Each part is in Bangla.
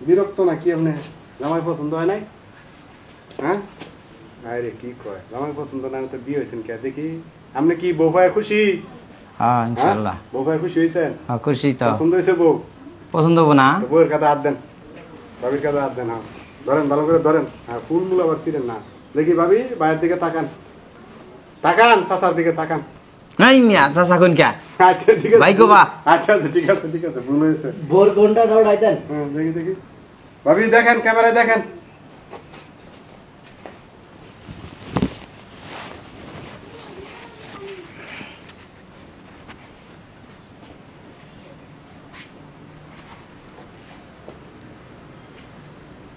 বিরক্ত না কি আপনি? জামাই পছন্দ হয় নাই? হ্যাঁ? আরে কি কয়? জামাই পছন্দ না তো বিয়ে হয়েছেন কে? দেখি। আপনি কি বউ ভাই খুশি? হ্যাঁ ইনশাল্লাহ বউ ভাই খুশি হয়েছেন? হ্যাঁ খুশি তো। পছন্দ হয়েছে বউ? পছন্দ হব না। বউয়ের কাছে হাত দেন। ভাবির কাছে হাত দেন হ্যাঁ। ধরেন ভালো করে ধরেন। হ্যাঁ ফুল মুল আবার ছিলেন না। দেখি ভাবি বাইরের দিকে তাকান। তাকান চাচার দিকে তাকান। নাই মিয়া চাচা কোন কে আচ্ছা ঠিক আছে। ভাই গো বা। আচ্ছা আচ্ছা ঠিক আছে ঠিক আছে ভুল হয়েছে। বোর কোনটা দৌড়াইতেন হ্যাঁ দেখি দেখি। ভাবি দেখেন ক্যামেরায় দেখেন।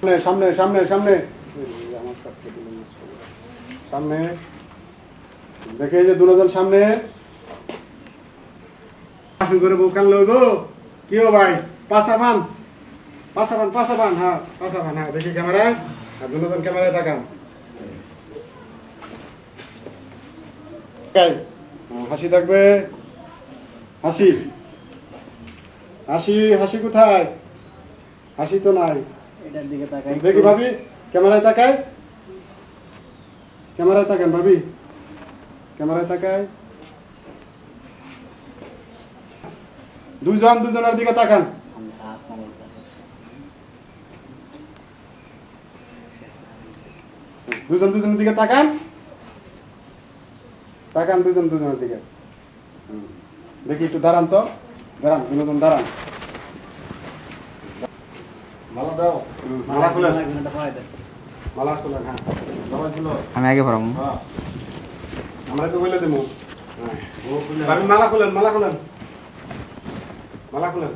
সামনে সামনে সামনে সামনে। সামনে। দেখে যে দুজন সামনে। আসুন করে বউ কানলো গো। কি হো ভাই? পাঁচা পান পাঁচা পান পাঁচা পান হ্যাঁ পাঁচা পান হ্যাঁ দেখি ক্যামেরায় আর দুজন ক্যামেরায় তাকান। হাসি থাকবে। হাসি। হাসি হাসি কোথায়? হাসি তো নাই। এটার দিকে তাকাই দেখি ভাবি ক্যামেরায় তাকায় ক্যামেরায় তাকান ভাবি। ক্যামেরায় তাকায়। দুজন দুজনের দিকে তাকান। দুজন দুজনের দিকে তাকান। তাকান দুজন দুজনের দিকে। দেখি একটু দাঁড়ান তো। দাঁড়ান দুজন দাঁড়ান। মালা দাও। মালা খুলেন মালা খুলেন হ্যাঁ। আমি আগে পড়াবো হ্যাঁ। আমরা তো বলে দেবো মালা খুলেন মালা খুলেন। মালা খুলেন।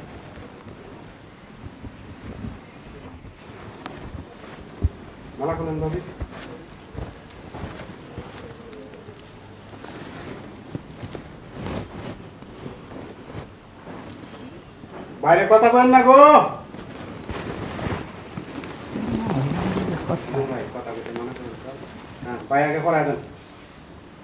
মালা খুলেন ভাবি বাইরে কথা বলেন না গো। ভাই, কথা বলতে মনে করেন। হ্যাঁ, ভাই আগে করায় দেন।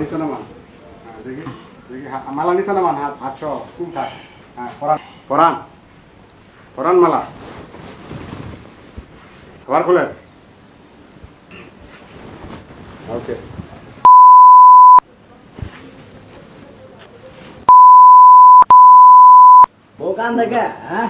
নিচে নামান দেখি দেখি মালা নিচে নামান হাত হাত সহ চুল থাক হ্যাঁ পরান পরান পরান মালা। আবার খুলেন ওকে বউ কান হ্যাঁ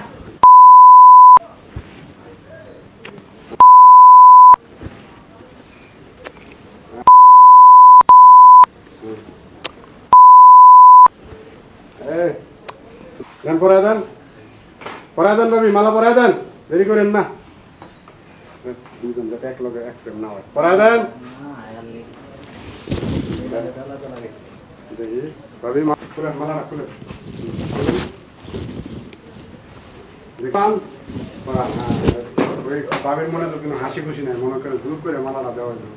দেন পরায় দেন। পরায় দেন ভাবি মালা পরায় দেন। দেরি করেন না। দুজন যাতে এক লগে এক প্রেম না হয়। পরায় দেন। ভাবি মালা হ্যাঁ। ওই বাবির মনে তো কিন্তু হাসি খুশি নাই। মনে করে জোর করে মালাটা দেওয়া যাবে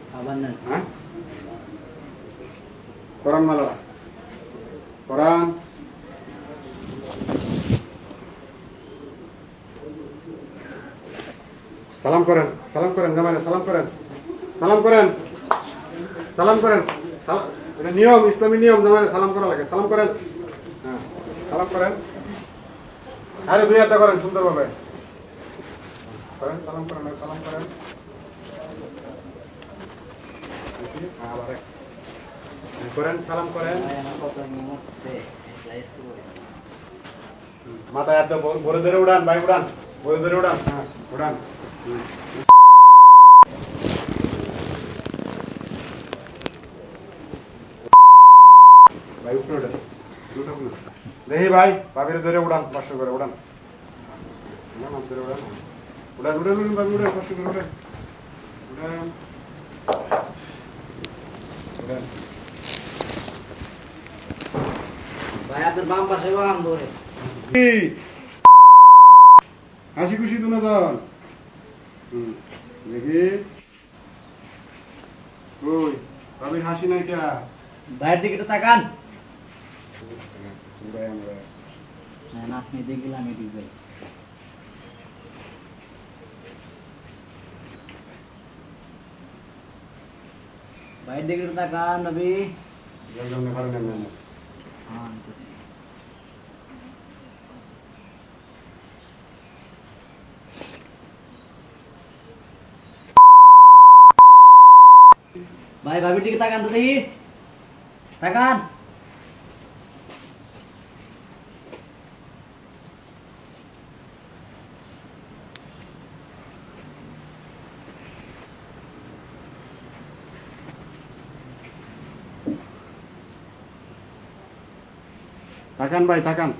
হ্যাঁ? কোরআন মালা কোরআন সালাম করেন সালাম করেন জামাইরা, সালাম করেন সালাম করেন সালাম করেন এটা নিয়ম, ইসলামী নিয়ম, জামাইরা, সালাম করা লাগে, সালাম করেন। হ্যাঁ সালাম করেন। আরে দুই হাতে করেন সুন্দরভাবে। করেন, সালাম করেন সালাম করেন। করেন, সালাম করেন। মাথায় হাত ভরে ধরে উড়ান, ভাই, উড়ান ভরে ধরে উড়ান। হ্যাঁ উড়ান। ভাই উপরে উড়ান উঠুক না। দেখি ভাই ভাবির ধরে উড়ান পাঁচশো করে উড়ান। উড়ান, উড়ান উড়ান উড়ান উড়ান পাঁচশো করে উড়ান। উড়ান। উড়ান? হাসি খুশি দুজন হুম, দেখি। ওই রবির হাসি নাই কে? ভাইয়ের দিকে একটু তাকান। হ্যাঁ না আপনি দেখলাম আমি দিকে ভাইয়ের দিকে তাকান নবী জলজল নেই পারেন না হ্যাঁ ভাই ভাবির দিকে তাকান তো দেখি তাকান তাকান ভাই তাকান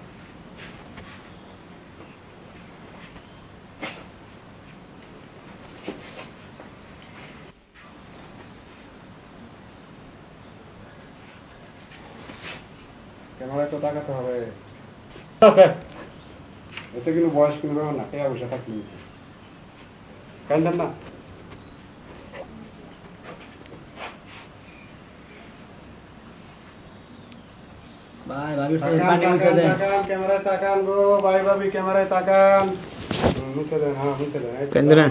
ক্যামেরায় তো তাকাতে হবে? আছে এতে কিন্তু বয়স কোনো ব্যাপার না কে বসে থাকলে কান্দেন না? ভাই ভাবির পানি মুছে দেন। তাকান ক্যামেরায় তাকান গো ভাই ভাবি ক্যামেরায় তাকান। মুছে দেন হ্যাঁ মুছে দেন। না?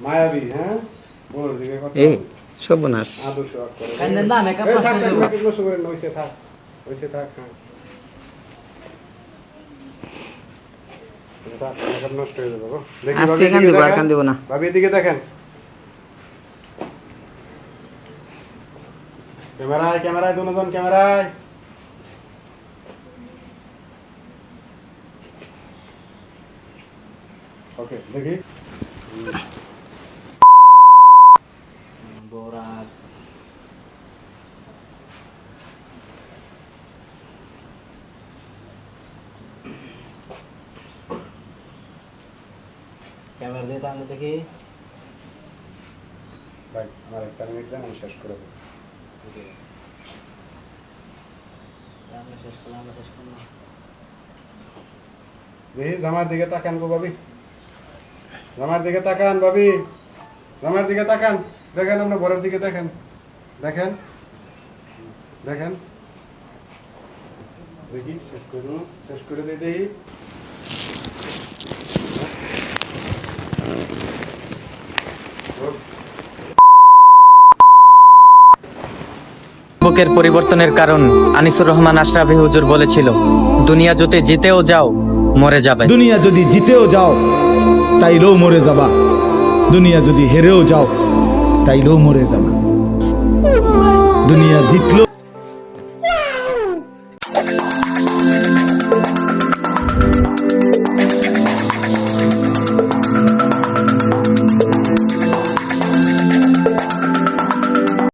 মায়াবী হ্যাঁ? বল দিকে কত? এই সর্বনাশ। আদর্শ করে কান্দেন না, থাক, হয়ে থাক, যাবে। makeup নষ্ট করেন না, ওইসে থাক ওইসে থাক হ্যাঁ থাক, makeup নষ্ট হয়ে যাবে গো। দেখি, আজকে ভাবি কান এদিকে দিব আর দেখেন। কান দিব না ভাবি এদিকে দেখেন ক্যামেরায় ক্যামেরায় দুজন ক্যামেরায় ওকে দেখি ক্যামেরা দিয়ে তাহলে দেখি। ভাই আমার একটা মিনিট দেন আমি শেষ করে দেবো। আমরা শেষ করলাম আমরা শেষ করলাম। দেখি জামার দিকে তাকান গো ভাবি। জামার দিকে তাকান ভাবি। জামার দিকে তাকান। দেখেন বরের দিকে দেখেন। দেখেন। দেখেন। দেখি শেষ করুন শেষ করে দিই দেখি। ও, যুবকের পরিবর্তনের কারণ আনিসুর রহমান আশরাফি হুজুর বলেছিল দুনিয়া যদি জিতেও যাও মরে যাবে। দুনিয়া যদি জিতেও যাও তাইলেও মরে যাবা। দুনিয়া যদি হেরেও যাও তাইলেও মরে যাবা। দুনিয়া জিতলো